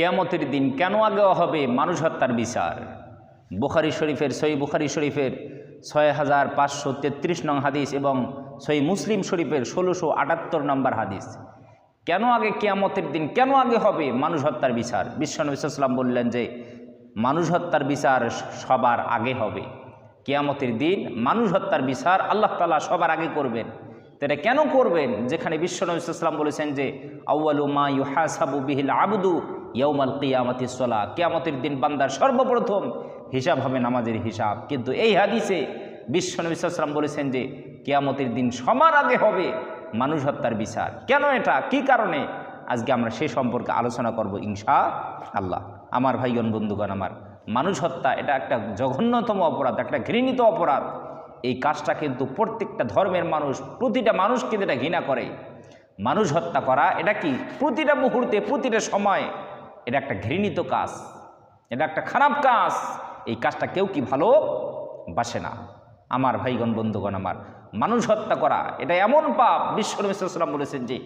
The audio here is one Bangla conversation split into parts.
কেয়ামতের দিন কেন আগে হবে মানুষ হত্যার বিচার? বুখারি শরীফের সই বুখারি শরীফের ছয় হাজার পাঁচশো তেত্রিশ নং হাদিস এবং সই মুসলিম শরীফের ষোলোশো আটাত্তর নম্বর হাদিস। কেন আগে কেয়ামতের দিন কেন আগে হবে মানুষ হত্যার বিচার? বিশ্বনবী সাল্লাম বললেন যে, মানুষ হত্যার বিচার সবার আগে হবে। কেয়ামতের দিন মানুষ হত্যার বিচার আল্লাহ তালা সবার আগে করবেন। এটা কেন করবেন? যেখানে বিশ্বনবী সাল্লাম বলেছেন যে আউ্বালু মা ইউহাসাবু বিহিল আবদু ইয়ৌমাল কিয়ামতি সলা, কেয়ামতের দিন বান্দার সর্বপ্রথম হিসাব হবে নামাজের হিসাব। কিন্তু এই হাদিসে বিশ্বনবী সাল্লাম বলেছেন যে, কেয়ামতের দিন সবার আগে হবে মানুষ হত্যার বিচার। কেন এটা? কি কারণে? আজকে আমরা সে সম্পর্কে আলোচনা করব ইনশা আল্লাহ আমার ভাইগণ, বন্ধুগণ আমার, মানুষ হত্যা এটা একটা জঘন্যতম অপরাধ, একটা ঘৃণিত অপরাধ। এই কাজটা কিন্তু প্রত্যেকটা ধর্মের মানুষ, প্রতিটা মানুষ কিন্তু এটা ঘৃণা করে। মানুষ হত্যা করা, এটা কি? প্রতিটা মুহূর্তে, প্রতিটা সময় এটা একটা ঘৃণিত কাজ, এটা একটা খারাপ কাজ। এই কাজটা কেউ কি ভালো? বাসে না। আমার ভাইগণ, বন্ধুগণ, আমার মানুষ হত্যা করা, এটা এমন পাপ বিশ্বরবিসাম বলেছেন যে,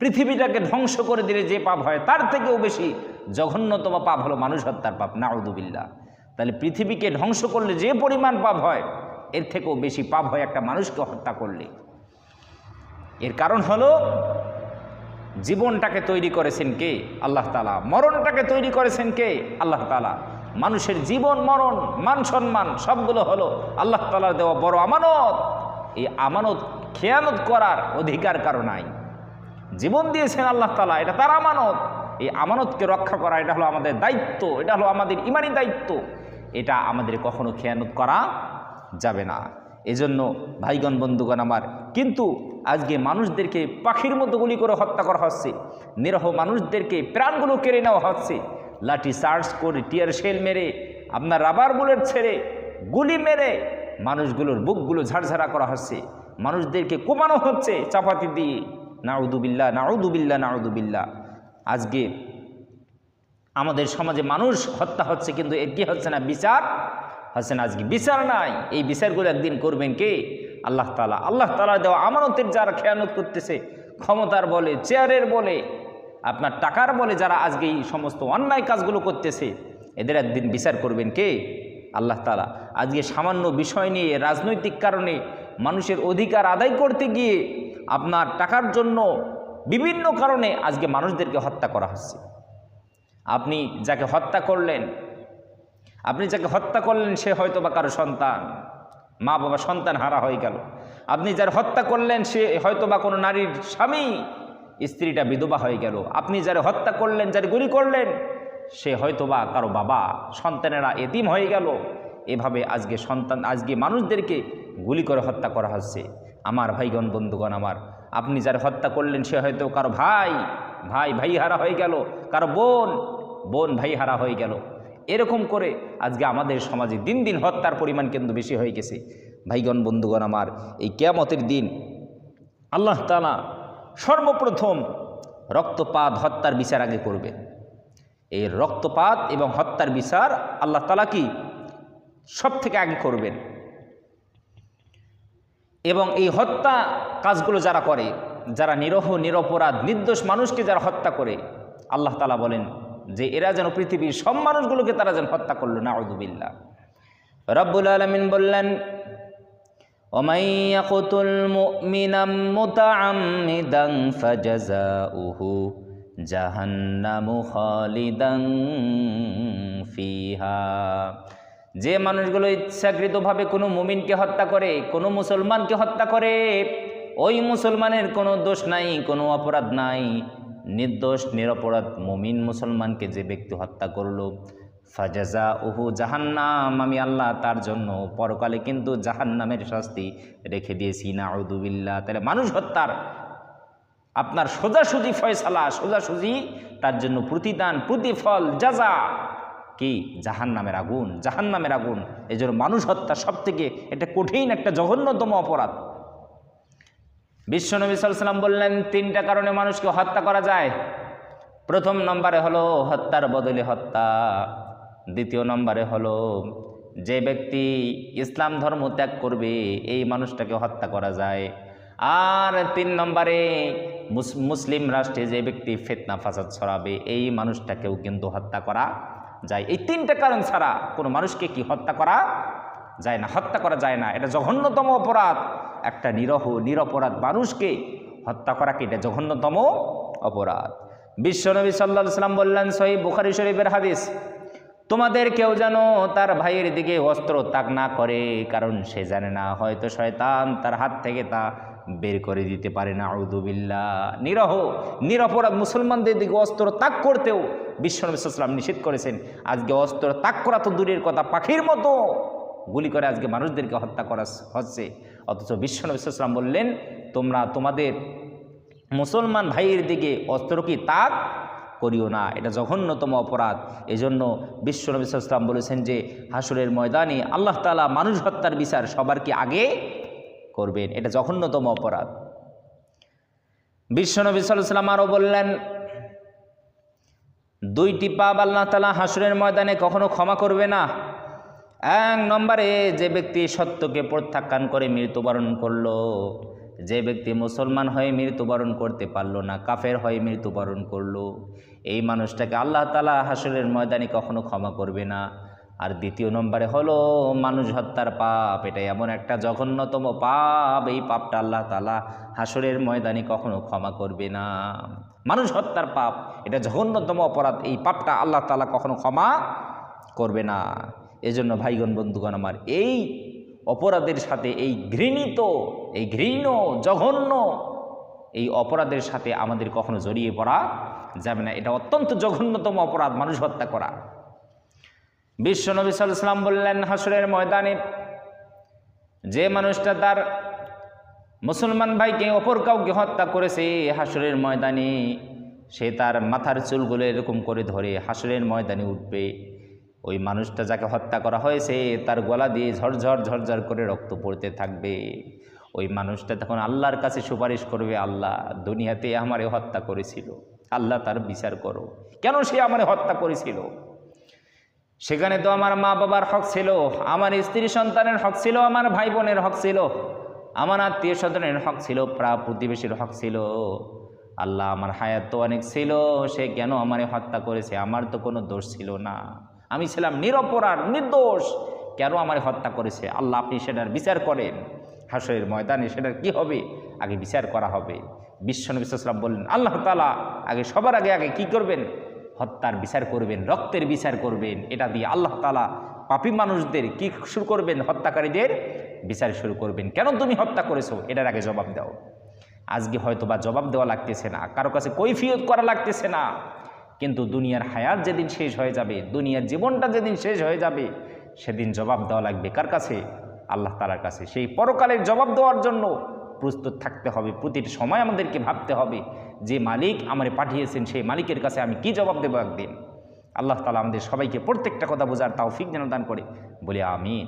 পৃথিবীটাকে ধ্বংস করে দিলে যে পাপ হয়, তার থেকেও বেশি জঘন্যতম পাপ হলো মানুষ হত্যার পাপ নাউদুবিল্লা তাহলে পৃথিবীকে ধ্বংস করলে যে পরিমাণ পাপ হয়, এর থেকেও বেশি পাপ হয় একটা মানুষকে হত্যা করলে। এর কারণ হলো জীবনটাকে তৈরি করেছেন কে? আল্লাহ তালা মরণটাকে তৈরি করেছেন কে? আল্লাহ তালা মানুষের জীবন, মরণ, মান সম্মান সবগুলো হলো আল্লাহ তালার দেওয়া বড় আমানত। এই আমানত, খেয়ানত করার অধিকার কারও নাই। জীবন দিয়েছেন আল্লাহ তালা এটা তার আমানত। এই আমানতকে রক্ষা করা, এটা হলো আমাদের দায়িত্ব, এটা হলো আমাদের ইমানি দায়িত্ব। এটা আমাদের কখনো খেয়ানত করা যাবে না। এজন্য ভাইগণ, বন্ধুগণ আমার, কিন্তু আজকে মানুষদেরকে পাখির মতো গুলি করে হত্যা করা হচ্ছে, নিরহ মানুষদেরকে প্রাণগুলো কেড়ে নেওয়া হচ্ছে, লাঠি চার্জ করে টিয়ার শেল মেরে, আপনার রাবার বুলেট ছেড়ে গুলি মেরে মানুষগুলোর বুকগুলো ঝাড়ঝাড়া করা হচ্ছে, মানুষদেরকে কোপানো হচ্ছে চাপাতি দিয়ে। নাউদুবিল্লা নাউদুবিল্লা নাউদুবিল্লা আজকে আমাদের সমাজে মানুষ হত্যা হচ্ছে, কিন্তু কি হচ্ছে না, বিচার হচ্ছে না আজকে বিচার নাই। এই বিচারগুলো একদিন করবেন কে? আল্লাহ তালা আল্লাহ তালা দেওয়া আমানতের যারা খেয়ানত করতেছে, ক্ষমতার বলে, চেয়ারের বলে, আপনার টাকার বলে যারা আজকে এই সমস্ত অন্যায় কাজগুলো করতেছে, এদের একদিন বিচার করবেন কে? আল্লাহ তালা আজকে সামান্য বিষয় নিয়ে, রাজনৈতিক কারণে মানুষের অধিকার আদায় করতে গিয়ে আপনার টাকার জন্য বিভিন্ন কারণে আজকে মানুষদেরকে হত্যা করা হচ্ছে। আপনি যাকে হত্যা করলেন আপনি যাকে হত্যা করলেন, সে হয়তো বা কারও সন্তান। মা বাবা সন্তান হারা হয়ে গেল। আপনি যার হত্যা করলেন, সে হয়তো বা কোনো নারীর স্বামী, স্ত্রীটা বিধবা হয়ে গেল। আপনি যারা হত্যা করলেন, যার গুলি করলেন, সে হয়তো বা কারও বাবা, সন্তানেরা এতিম হয়ে গেল। এভাবে আজকে সন্তান, আজকে মানুষদেরকে গুলি করে হত্যা করা হচ্ছে। আমার ভাইগণ, বন্ধুগণ আমার, আপনি যার হত্যা করলেন, সে হয়তো কারও ভাই ভাই ভাই হারা হয়ে গেল, কারও বোন বোন ভাই হারা হয়ে গেল। এরকম করে আজকে আমাদের সমাজে দিন দিন হত্যার পরিমাণ কিন্তু বেশি হয়ে গেছে। ভাইগণ, বন্ধুগণ আমার, এই কেয়ামতের দিন আল্লাহ তালা সর্বপ্রথম রক্তপাত হত্যার বিচার আগে করবেন। এই রক্তপাত এবং হত্যার বিচার আল্লাহ তালা কি সব থেকে আগে করবেন। এবং এই হত্যা কাজগুলো যারা করে, যারা নিরহ, নিরপরাধ, নির্দোষ মানুষকে যারা হত্যা করে, আল্লাহ তালা বলেন যে এরা যেন পৃথিবীর সব মানুষগুলোকে তারা যেন হত্যা করলো না আউদুবিল্লা রব্বুল আলমিন বললেন ومن يقتل مؤمنا متعمدا فجزاؤه جهنم خالدا فيها যে মানুষগুলো ইচ্ছাকৃতভাবে কোনো মুমিনকে হত্যা করে কোনো মুসলমানকে হত্যা করে ওই মুসলমানের কোনো দোষ নাই কোনো অপরাধ নাই নির্দোষ, নিরপরাধ মমিন মুসলমানকে যে ব্যক্তি হত্যা করল ফাজাজা উহু জাহান্নাম, আমি আল্লাহ তার জন্য পরকালে কিন্তু জাহান্নামের শাস্তি রেখে দিয়েছি না উদুবিল্লা তাহলে মানুষ হত্যার আপনার সোজাসুজি ফয়সালা, সোজাসুজি তার জন্য প্রতিদান, প্রতিফল যাজা কি? জাহান নামের আগুন জাহান নামের আগুন। এই জন্য মানুষ হত্যা সব থেকে এটা কঠিন, একটা জঘন্যতম অপরাধ। বিশ্বনবী সাল্লাম বললেন, তিনটা কারণে মানুষকে হত্যা করা যায়। প্রথম নম্বরে হলো হত্যার বদলে হত্যা। দ্বিতীয় নম্বরে হলো যে ব্যক্তি ইসলাম ধর্ম ত্যাগ করবে, এই মানুষটাকে হত্যা করা যায়। আর তিন নম্বরে মুস- মুসলিম রাষ্ট্রে যে ব্যক্তি ফেতনা, ফাসাদ ছড়াবে, এই মানুষটাকেও কিন্তু হত্যা করা যায়। এই তিনটা কারণ ছাড়া কোনো মানুষকে কি হত্যা করা যায় না? হত্যা করা যায় না। এটা জঘন্যতম অপরাধ। একটা নিরহ, নিরপরাধ মানুষকে হত্যা করা কি? এটা জঘন্যতম অপরাধ। বিশ্বনবী সাল্লাহ সাল্লাম বললেন সহি বুখারি শরীফের হাদিস, তোমাদের কেউ যেন তার ভাইয়ের দিকে অস্ত্র তাক না করে, কারণ সে জানে না, হয়তো শয়তান তার হাত থেকে তা বের করে দিতে পারে। না আউদুবিল্লা নিরহ, নিরপরাধ মুসলমানদের দিকে অস্ত্র তাক করতেও বিশ্বনবী সাল্লাম নিষেধ করেছেন। আজকে অস্ত্র তাক করা তো দূরের কথা, পাখির মতো গুলি করে আজকে মানুষদেরকে হত্যা করা হচ্ছে। অথচ বিশ্বনবী সাল্লাম বললেন, তোমরা তোমাদের মুসলমান ভাইয়ের দিকে অস্ত্র কি তাক করিও না? এটা জঘন্যতম অপরাধ। এজন্য সাল্লাম বলেছেন যে, হাসুরের ময়দানে আল্লাহ তালা মানুষ হত্যার বিচার সবার কি আগে করবেন? এটা জঘন্যতম অপরাধ। বিশ্বনবী সাল্লাম আরও বললেন, দুইটি পাপ আল্লাহ তালা হাসুরের ময়দানে কখনো ক্ষমা করবে না। এক নম্বরে যে ব্যক্তি সত্যকে প্রত্যাখ্যান করে মৃত্যুবরণ করল, যে ব্যক্তি মুসলমান হয়ে মৃত্যুবরণ করতে পারল না, কাফের হয়ে মৃত্যুবরণ করল, এই মানুষটাকে আল্লাহ তালা হাসরের ময়দানে কখনো ক্ষমা করবে না। আর দ্বিতীয় নম্বরে হলো, মানুষ হত্যার পাপ, এটা এমন একটা জঘন্যতম পাপ, এই পাপটা আল্লাহ তালা হাসরের ময়দানে কখনো ক্ষমা করবে না। মানুষ হত্যার পাপ, এটা জঘন্যতম অপরাধ, এই পাপটা আল্লাহ তালা কখনো ক্ষমা করবে না। এজন্য ভাইগণ, বন্ধুগণ আমার, এই অপরাধের সাথে, এই ঘৃণিত, এই ঘৃণ জঘন্য, এই অপরাধের সাথে আমাদের কখনো জড়িয়ে পড়া যাবে না। এটা অত্যন্ত জঘন্যতম অপরাধ, মানুষ হত্যা করা। বিশ্বনবী সাল্লাম বললেন হাসরের ময়দানে, যে মানুষটা তার মুসলমান ভাইকে, অপর কাউকে হত্যা করেছে হাসরের ময়দানে সে তার মাথার চুলগুলো এরকম করে ধরে হাসরের ময়দানে উঠবে। ওই মানুষটা যাকে হত্যা করা হয়েছে, তার গলা দিয়ে ঝরঝর ঝরঝর করে রক্ত পড়তে থাকবে। ওই মানুষটা তখন আল্লাহর কাছে সুপারিশ করবে, আল্লাহ, দুনিয়াতে আমারে হত্যা করেছিল। আল্লাহ তার বিচার করো। কেন সে আমারে হত্যা করেছিল? সেখানে তো আমার মা বাবার হক ছিল, আমার স্ত্রী সন্তানের হক ছিল, আমার ভাই বোনের হক ছিল, আমার আত্মীয় স্বজনের হক ছিল প্রা প্রতিবেশীর হক ছিল। আল্লাহ আমার হায়াত তো অনেক ছিল, সে কেন আমারে হত্যা করেছে? আমার তো কোনো দোষ ছিল না। আমি ছিলাম নিরপরাধ, নির্দোষ। কেন আমার হত্যা করেছে? আল্লাহ আপনি সেটার বিচার করেন। হাসরের ময়দানে সেটার কি হবে? আগে বিচার করা হবে। বিশ্বনবী সাল্লাম বললেন, আল্লাহ তালা আগে সবার আগে আগে কি করবেন? হত্যার বিচার করবেন, রক্তের বিচার করবেন। এটা দিয়ে আল্লাহ তালা পাপী মানুষদের কি শুরু করবেন? হত্যাকারীদের বিচার শুরু করবেন। কেন তুমি হত্যা করেছ? এটার আগে জবাব দাও। আজকে হয়তো বা জবাব দেওয়া লাগতেছে না। কারও কাছে কৈফিয়ত করা লাগতেছে না। কিন্তু দুনিয়ার হায়াত যেদিন শেষ হয়ে যাবে, দুনিয়ার জীবনটা যেদিন শেষ হয়ে যাবে, সেদিন জবাব দেওয়া লাগবে কার কাছে? আল্লাহ তালার কাছে। সেই পরকালের জবাব দেওয়ার জন্য প্রস্তুত থাকতে হবে, প্রতিটি সময় আমাদেরকে ভাবতে হবে, যে মালিক আমারে পাঠিয়েছেন, সেই মালিকের কাছে আমি কি জবাব দেবো একদিন? আল্লাহ তালা আমাদের সবাইকে প্রত্যেকটা কথা বোঝার তাও ফিক যেন দান করে। বলে আমিন।